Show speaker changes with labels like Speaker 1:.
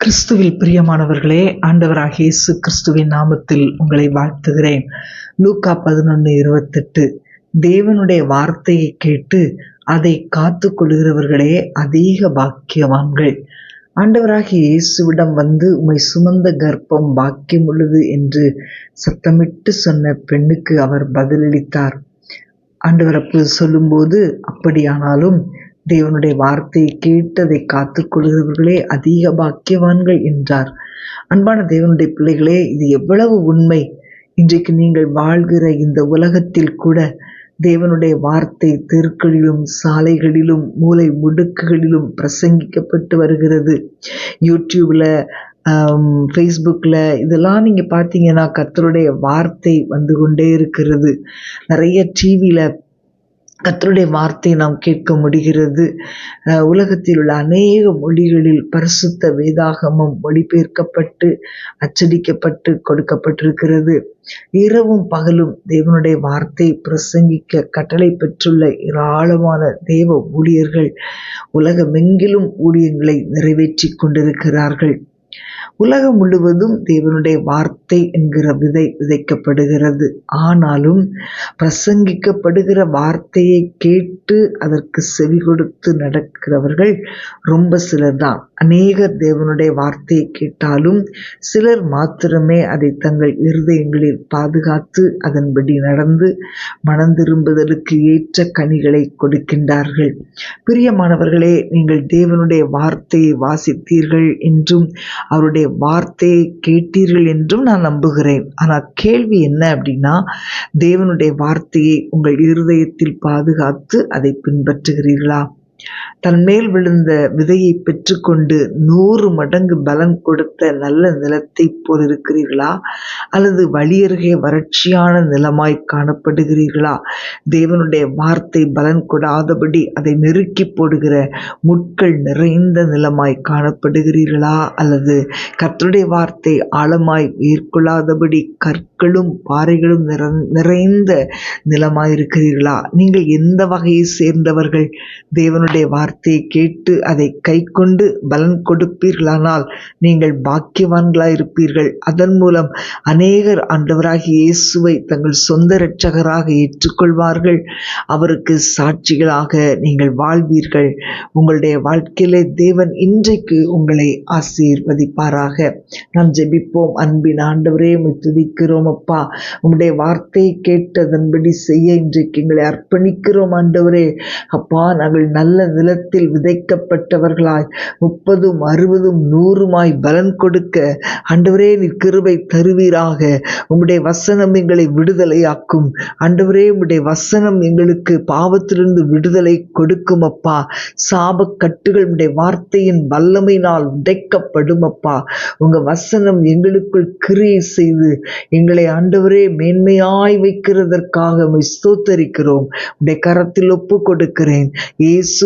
Speaker 1: கிறிஸ்துவில் பிரியமானவர்களே ஆண்டவராக இயேசு கிறிஸ்துவின் நாமத்தில் உங்களை வாழ்த்துகிறேன். லூக்கா பதினொன்று இருபத்தெட்டு. தேவனுடைய வார்த்தையை கேட்டு அதை காத்து கொள்கிறவர்களே அதிக பாக்கியவான்கள். ஆண்டவராகிய இயேசுவிடம் வந்து உமை சுமந்த கர்ப்பம் பாக்கியம் உள்ளது என்று சத்தமிட்டு சொன்ன பெண்ணுக்கு அவர் பதிலளித்தார். ஆண்டவர் அப்போது சொல்லும்போது அப்படியானாலும் தேவனுடைய வார்த்தையை கேட்டதை அதை காத்துக்கொள்கிறவர்களே அதிக பாக்கியவான்கள் என்றார். அன்பான தேவனுடைய பிள்ளைகளே இது எவ்வளவு உண்மை. இன்றைக்கு நீங்கள் வாழ்கிற இந்த உலகத்தில் கூட தேவனுடைய வார்த்தை தெருக்களிலும் சாலைகளிலும் மூளை முடுக்குகளிலும் பிரசங்கிக்கப்பட்டு வருகிறது. யூடியூப்பில் ஃபேஸ்புக்கில் இதெல்லாம் நீங்கள் பார்த்தீங்கன்னா கத்தருடைய வார்த்தை வந்து கொண்டே இருக்கிறது. நிறைய டிவியில் கத்தருடைய வார்த்தை நாம் கேட்க முடிகிறது. உலகத்தில் உள்ள அநேக மொழிகளில் பரிசுத்த வேதாகமம் மொழிபெயர்க்கப்பட்டு அச்சடிக்கப்பட்டு கொடுக்கப்பட்டிருக்கிறது. இரவும் பகலும் தேவனுடைய வார்த்தை பிரசங்கிக்க கட்டளை பெற்றுள்ள ஏராளமான தேவ ஊழியர்கள் உலகமெங்கிலும் ஊழியங்களை நிறைவேற்றி கொண்டிருக்கிறார்கள். உலகம் முழுவதும் தேவனுடைய வார்த்தை என்கிற விதை விதைக்கப்படுகிறது. ஆனாலும் பிரசங்கிக்கப்படுகிற வார்த்தையை கேட்டு அதற்கு செவி கொடுத்து நடக்கிறவர்கள் ரொம்ப சிலர் தான் அநேகர் தேவனுடைய வார்த்தையை கேட்டாலும் சிலர் மாத்திரமே அதை தங்கள் இருதயங்களில் பாதுகாத்து அதன்படி நடந்து மனம் திரும்புதலுக்கு ஏற்ற கனிகளை கொடுக்கின்றார்கள். பிரியமானவர்களே நீங்கள் தேவனுடைய வார்த்தையை வாசித்தீர்கள் என்றும் அவருடைய வார்த்தையை கேட்டீர்கள் என்றும் நான் நம்புகிறேன். ஆனால் கேள்வி என்ன அப்படின்னா தேவனுடைய வார்த்தையை உங்கள் இருதயத்தில் பாதுகாத்து அதை பின்பற்றுகிறீர்களா? தன் மேல் விழுந்த விதையை பெற்றுக்கொண்டு நூறு மடங்கு பலன் கொடுத்த நல்ல நிலத்தை போல் இருக்கிறீர்களா அல்லது வழியருகே வறட்சியான நிலமாய் காணப்படுகிறீர்களா? தேவனுடைய வார்த்தை பலன் கொடாதபடி அதை நெருக்கி போடுகிற முட்கள் நிறைந்த நிலமாய் காணப்படுகிறீர்களா? அல்லது கற்றுடைய வார்த்தை ஆழமாய் மேற்கொள்ளாதபடி கற்களும் பாறைகளும் நிறைந்த நிலமாய் இருக்கிறீர்களா நீங்கள் எந்த வகையை சேர்ந்தவர்கள்? தேவனுடைய அவனுடைய வார்த்தையை கேட்டு அதை கை கொண்டு பலன் கொடுப்பீர்களானால் நீங்கள் பாக்கியவான்களாயிருப்பீர்கள். அதன் மூலம் அநேகர் ஆண்டவராகி இயேசுவை தங்கள் சொந்த இரட்சகராக ஏற்றுக்கொள்வார்கள். அவருக்கு சாட்சிகளாக நீங்கள் வாழ்வீர்கள். உங்களுடைய வாழ்க்கையிலே தேவன் இன்றைக்கு உங்களை ஆசீர்வதிப்பாராக. நாம் ஜெபிப்போம். அன்பின் ஆண்டவரே துதிக்கிறோம் அப்பா. உங்களுடைய வார்த்தையை கேட்டதன்படி செய்ய இன்றைக்கு எங்களை அர்ப்பணிக்கிறோம் ஆண்டவரே. அப்பா நாங்கள் நல்ல நல்ல நிலத்தில் விதைக்கப்பட்டவர்களாய் முப்பதும் அறுபதும் நூறுமாய் பலன் கொடுக்க அண்டவரே நீ கிருபை தருவீராக. உம்முடைய வசனம் எங்களை விடுதலையாக்கும். அண்டவரே உம்முடைய வசனம் எங்களுக்கு பாவத்திலிருந்து விடுதலை கொடுக்கும் அப்பா. சாப கட்டுகள் உடைய வார்த்தையின் வல்லமையினால் உடைக்கப்படும் அப்பா. உங்க வசனம் எங்களுக்குள் கிரியை செய்து எங்களை ஆண்டவரே மேன்மையாய் வைக்கிறதற்காக ஸ்தோத்தரிக்கிறோம். உடைய கரத்தில் ஒப்பு கொடுக்கிறேன். இயேசு